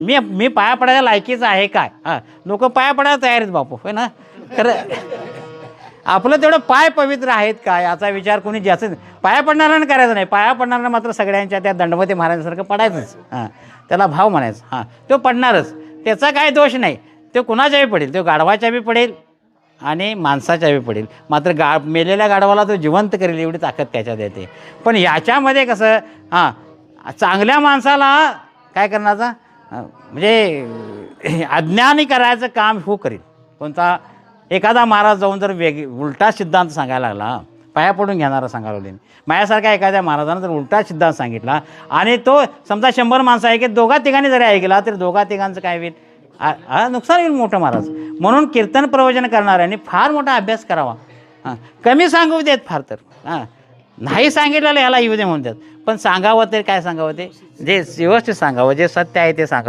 मी मी पाया पडायला लायकीचं आहे काय? हां लोक पाया पडायला तयार आहेत बापू होय ना? खरं आपलं तेवढं पाय पवित्र आहेत काय? याचा विचार कोणी जास्त पाया पडणाऱ्यानं करायचा नाही. पाया पडणाऱ्यानं मात्र सगळ्यांच्या त्या दंडवती महाराजांसारखं पडायचंच. हां त्याला भाव म्हणायचं. हां तो पडणारच. त्याचा काय दोष नाही. तो कुणाच्याही पडेल? तो गाढवाच्या बी पडेल आणि माणसाच्या बी पडेल. मात्र गा मेलेल्या गाढवाला तो जिवंत करेल एवढी ताकद त्याच्यात येते. पण याच्यामध्ये कसं हां चांगल्या माणसाला काय करण्याचा? म्हणजे अज्ञानी करायचं काम हो करील कोणता एखादा महाराज जाऊन जर वेग उलटा सिद्धांत सांगायला लागला पाया पडून घेणारा सांगायला लागले. माझ्यासारख्या एखाद्या महाराजानं जर उलटा सिद्धांत सांगितला आणि तो समजा शंभर माणसं ऐकत दोघा तिघांनी जरी ऐकला तर दोघा तिघांचं काय होईल? नुकसान होईल मोठं महाराज. म्हणून कीर्तन प्रवचन करणाऱ्यांनी फार मोठा अभ्यास करावा. हां कमी सांगू देत फार तर. हां. नाही सांगितलेलं याला येऊ दे म्हणतात. पण सांगावं तरी काय सांगावं ते? जे व्यवस्थित सांगावं जे सत्य आहे ते सांगावं.